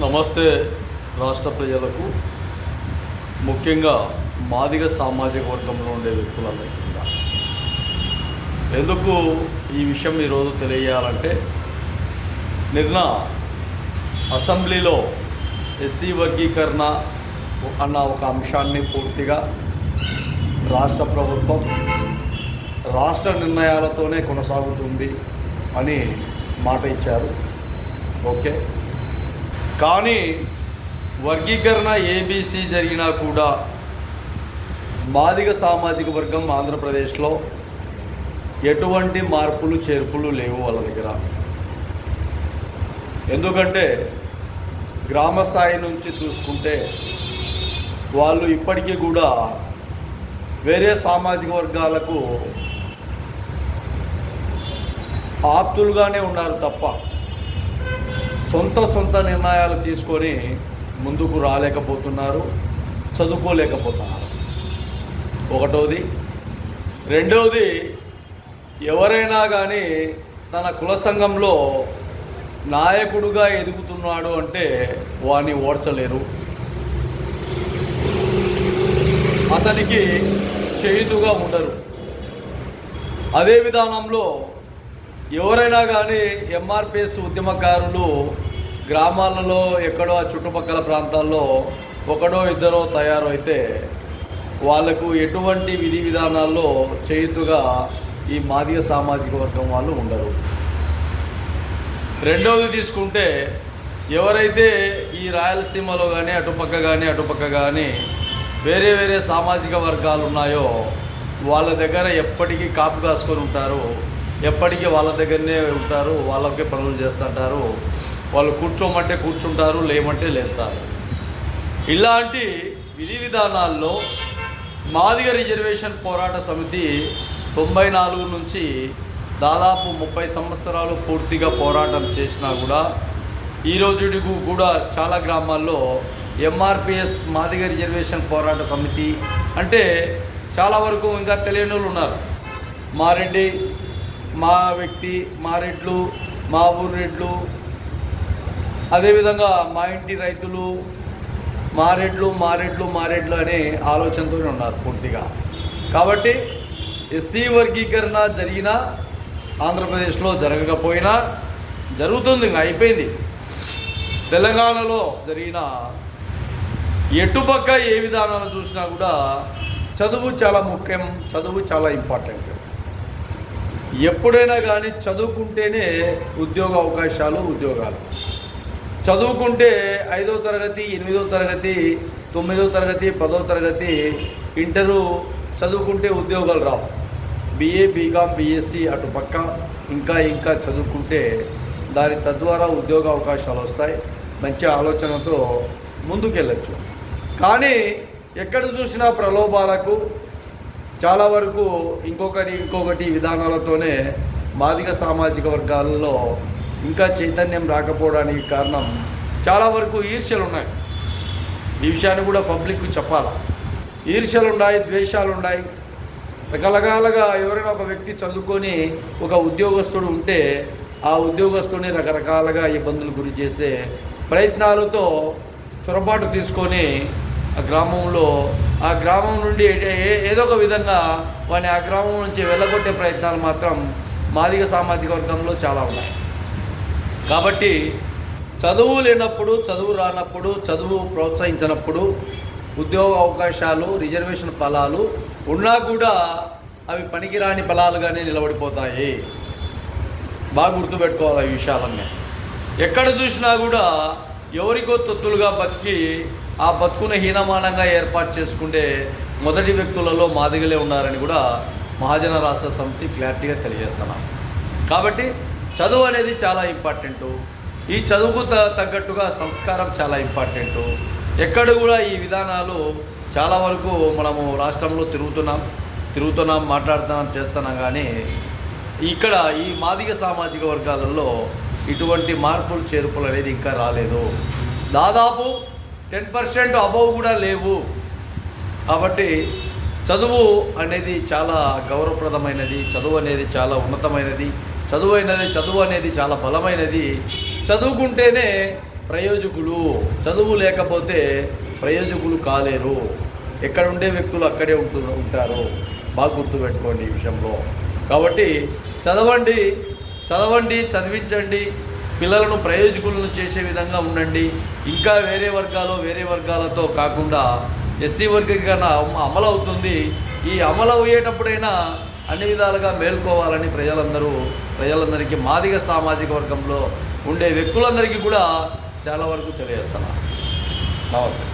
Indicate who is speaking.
Speaker 1: నమస్తే రాష్ట్ర ప్రజలకు. ముఖ్యంగా మాదిగ సామాజిక వర్గంలో ఉండే వ్యక్తులందరికీ కూడా. ఎందుకు ఈ విషయం ఈరోజు తెలియజేయాలంటే నిన్న అసెంబ్లీలో ఎస్సీ వర్గీకరణ అన్న ఒక అంశాన్ని పూర్తిగా రాష్ట్ర ప్రభుత్వం రాష్ట్ర నిర్ణయాలతోనే కొనసాగుతుంది అని మాట ఇచ్చారు. ఓకే. కానీ వర్గీకరణ ఏబీసీ జరిగినా కూడా మాదిగ సామాజిక వర్గం ఆంధ్రప్రదేశ్లో ఎటువంటి మార్పులు చేర్పులు లేవు వాళ్ళ దగ్గర. ఎందుకంటే గ్రామ స్థాయి నుంచి చూసుకుంటే వాళ్ళు ఇప్పటికీ కూడా వేరే సామాజిక వర్గాలకు ఆప్తులుగానే ఉన్నారు తప్ప సొంత సొంత నిర్ణయాలు తీసుకొని ముందుకు రాలేకపోతున్నారు చదువుకోలేకపోతున్నారు. ఒకటోది. రెండవది ఎవరైనా కానీ తన కుల సంఘంలో నాయకుడుగా ఎదుగుతున్నాడు అంటే వాడిని ఓడ్చలేరు అతనికి చేయుతుగా ఉండరు. అదే విధానంలో ఎవరైనా కానీ ఎంఆర్పిఎస్ ఉద్యమకారులు గ్రామాలలో ఎక్కడో ఆ చుట్టుపక్కల ప్రాంతాల్లో ఒకడో ఇద్దరో తయారైతే వాళ్ళకు ఎటువంటి విధి విధానాల్లో చేయుతుగా ఈ మాదిగ సామాజిక వర్గం వాళ్ళు ఉండరు. రెండవది తీసుకుంటే ఎవరైతే ఈ రాయలసీమలో కానీ అటుపక్క కానీ అటుపక్క కానీ వేరే వేరే సామాజిక వర్గాలు ఉన్నాయో వాళ్ళ దగ్గర ఎప్పటికీ కాపు కాసుకొని ఉంటారు. ఎప్పటికీ వాళ్ళ దగ్గరనే ఉంటారు వాళ్ళకే పనులు చేస్తుంటారు. వాళ్ళు కూర్చోమంటే కూర్చుంటారు లేమంటే లేస్తారు. ఇలాంటి విధి విధానాల్లో మాదిగ రిజర్వేషన్ పోరాట సమితి తొంభై నాలుగు నుంచి దాదాపు ముప్పై సంవత్సరాలు పూర్తిగా పోరాటం చేసినా కూడా ఈ రోజుకు కూడా చాలా గ్రామాల్లో ఎంఆర్పిఎస్ మాదిగ రిజర్వేషన్ పోరాట సమితి అంటే చాలా వరకు ఇంకా తెలియని వాళ్ళు ఉన్నారు. మారెడ్డి మా వ్యక్తి మా రెడ్లు మా ఊరు రెడ్లు అదేవిధంగా మా ఇంటి రైతులు మా రెడ్లు మా రెడ్లు మా రెడ్లు అనే ఆలోచనతో ఉన్నారు పూర్తిగా. కాబట్టి ఎస్సీ వర్గీకరణ జరిగినా ఆంధ్రప్రదేశ్లో జరగకపోయినా జరుగుతుంది ఇంకా అయిపోయింది. తెలంగాణలో జరిగిన ఎటుపక్క ఏ విధానాలు చూసినా కూడా చదువు చాలా ముఖ్యం చదువు చాలా ఇంపార్టెంట్. ఎప్పుడైనా కానీ చదువుకుంటేనే ఉద్యోగ అవకాశాలు ఉద్యోగాలు. చదువుకుంటే ఐదో తరగతి ఎనిమిదో తరగతి తొమ్మిదో తరగతి పదో తరగతి ఇంటరు చదువుకుంటే ఉద్యోగాలు రావు. బిఏ బీకామ్ బీఎస్సీ అటు పక్క ఇంకా ఇంకా చదువుకుంటే దాని తద్వారా ఉద్యోగ అవకాశాలు వస్తాయి. మంచి ఆలోచనతో ముందుకెళ్ళచ్చు. కానీ ఎక్కడ చూసినా ప్రలోభాలకు చాలా వరకు ఇంకొకటి ఇంకొకటి విధానాలతోనే మాదిక సామాజిక వర్గాలలో ఇంకా చైతన్యం రాకపోవడానికి కారణం చాలా వరకు ఈర్ష్యలు ఉన్నాయి. ఈ విషయాన్ని కూడా పబ్లిక్ చెప్పాలి? ఈర్ష్యలు ఉన్నాయి ద్వేషాలు ఉన్నాయి రకరకాలుగా ఎవరైనా ఒక వ్యక్తి చదువుకొని ఒక ఉద్యోగస్తుడు ఉంటే ఆ ఉద్యోగస్తుని రకరకాలుగా ఇబ్బందులు గురి చేసే ప్రయత్నాలతో చొరబాటు తీసుకొని ఆ గ్రామంలో ఆ గ్రామం నుండి ఏదో ఒక విధంగా వాడిని ఆ గ్రామం నుంచి వెళ్ళగొట్టే ప్రయత్నాలు మాత్రం మాదిగ సామాజిక వర్గంలో చాలా ఉన్నాయి. కాబట్టి చదువు లేనప్పుడు చదువు రానప్పుడు చదువు ప్రోత్సహించినప్పుడు ఉద్యోగ అవకాశాలు రిజర్వేషన్ ఫలాలు ఉన్నా కూడా అవి పనికిరాని ఫలాలుగానే నిలబడిపోతాయి. బాగా గుర్తుపెట్టుకోవాలి ఈ విషయాలన్నీ. ఎక్కడ చూసినా కూడా ఎవరికో తొత్తులుగా బతికి ఆ బతుకును హీనమానంగా ఏర్పాటు చేసుకుంటే మొదటి వ్యక్తులలో మాదిగలే ఉన్నారని కూడా మహాజన రాష్ట్ర సమితి క్లారిటీగా తెలియజేస్తున్నాం. కాబట్టి చదువు అనేది చాలా ఇంపార్టెంటు. ఈ చదువుకు త తగ్గట్టుగా సంస్కారం చాలా ఇంపార్టెంటు. ఎక్కడ కూడా ఈ విధానాలు చాలా వరకు మనము రాష్ట్రంలో తిరుగుతున్నాం తిరుగుతున్నాం మాట్లాడుతున్నాం చేస్తున్నాం కానీ ఇక్కడ ఈ మాదిగ సామాజిక వర్గాలలో ఇటువంటి మార్పులు చేర్పులు అనేది ఇంకా రాలేదు. దాదాపు టెన్ పర్సెంట్ అబవ్ కూడా లేవు. కాబట్టి చదువు అనేది చాలా గౌరవప్రదమైనది చదువు అనేది చాలా ఉన్నతమైనది చదువు అనేది చదువు అనేది చాలా బలమైనది. చదువుకుంటేనే ప్రయోజకులు. చదువు లేకపోతే ప్రయోజకులు కాలేరు. ఎక్కడ ఉండే వ్యక్తులు అక్కడే ఉంటు ఉంటారు. బాగా గుర్తుపెట్టుకోండి ఈ విషయంలో. కాబట్టి చదవండి చదవండి చదివించండి. పిల్లలను ప్రయోజకులను చేసే విధంగా ఉండండి. ఇంకా వేరే వర్గాలు వేరే వర్గాలతో కాకుండా ఎస్సీ వర్గీకరణ అమలు అవుతుంది. ఈ అమలు అయ్యేటప్పుడైనా అన్ని విధాలుగా మేల్కోవాలని ప్రజలందరూ ప్రజలందరికీ మాదిగ సామాజిక వర్గంలో ఉండే వ్యక్తులందరికీ కూడా చాలా వరకు తెలియజేస్తున్నారు నమస్తే.